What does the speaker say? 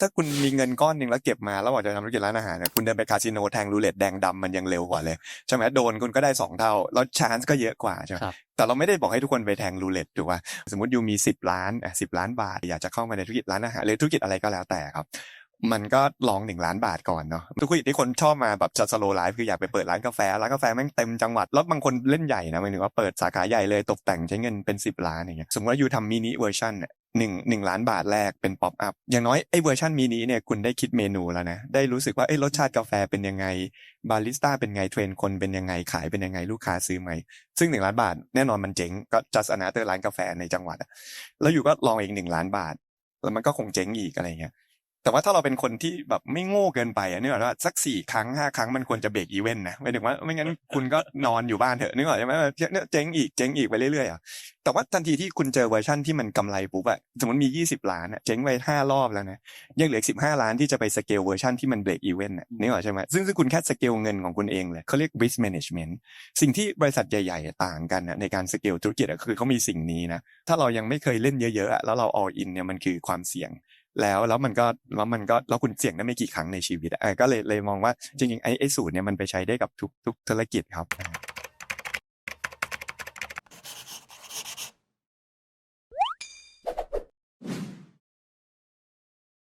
ถ้าคุณมีเงินก้อนหนึ่งแล้วเก็บมาแล้วบอกจะทำธุรกิจร้านอาหารเนี่ยคุณเดินไปคาสิโนแทงรูเล็ตแดงดำมันยังเร็วกว่าเลยใช่ไหมโดนคุณก็ได้สองเท่า แล้วชานส์ก็เยอะกว่าใช่ไหมครับแต่เราไม่ได้บอกให้ทุกคนไปแทงรูเล็ตถูกป่ะสมมติยูมีสิบล้านอะสิบล้านบาท อยากจะเข้ามาในธุรกิจร้านอาหารหรือธุรกิจอะไรก็แล้วแต่ครับมันก็ลองหนึ่งล้านบาทก่อนเนาะธุรกิจที่คนชอบมาแบบจะสโลไลฟ์คืออยากไปเปิดร้านกาแฟร้านกาแฟแม่งเต็มจังหวัด แล้วบางคนเล่นใหญ่นะหมายถึงว่าเปิดสาขาใหญ่เลยตกแต่งใช้เงินเป็นสิบล้านอย่างเงี้ยสมมติว่ายูทำมินิเวอร์ชันเนี่ย หนึ่งหนึ่งล้านบาทแรกเป็นป๊อปอัพอย่างน้อยไอ้เวอร์ชันมินิเนี่ยคุณได้คิดเมนูแล้วนะ ได้รู้สึกว่าเอ้รสชาติกาแฟเป็นยังไง บาริสต้าเป็นไงเทรนคนเป็นยังไงขายเป็นยังไงลูกค้าซื้อไหม ซึ่งหนึ่งล้านบาทแน่นอนมันเจ๋งก็จัสอนาเตอร์ร้านกาแฟในจังหวัดแล้วอยู่ก็ลองอีกหนึ่งล้านบาท แล้วมันก็คงเจ๋งอีกอะไรเงี้ย แต่ว่าถ้าเราเป็นคนที่แบบไม่โง่เกินไปอะนึกออกว่าสักสี่ครั้งห้าครั้งมันควรจะเบรกอีเวนต์นะหมายถึงว่าไม่งั้นคุณก็นอนอยู่บ้านเถอะนึกออกใช่ไหมเนี่ยเจ๊งอีกเจ๊งอีกไปเรื่อยๆอะแต่ว่าทันทีที่คุณเจอเวอร์ชั่นที่มันกำไรปุ๊บอะสมมติมียี่สิบล้านอะเจ๊งไปห้ารอบแล้วนะยังเหลือสิบห้าล้านที่จะไปสเกลเวอร์ชันที่มันเบรกอีเวนต์อะนึกออกใช่ไหมซึ่งซึ่งคุณแค่สเกลเงินของคุณเองเลยเขาเรียก risk management สิ่งที่บริษัทใหญ่ๆ ต่างกันนะในการสเกลธุรกิจอะคือเขามีสิ่งนี้นะถ้าเรายังไม่เคยเล่นเยอะๆอะแล้วเรา all in เนี่ยมันคือความเสี่ยง แล้วแล้วมันก็แล้วมันก็แล้วคุณเสี่ยงได้ไม่กี่ครั้งในชีวิตอะก็เลยเลยมองว่าจริงๆไอ้ไอ้สูตรเนี่ยมันไปใช้ได้กับทุกทุกธุรกิจครับ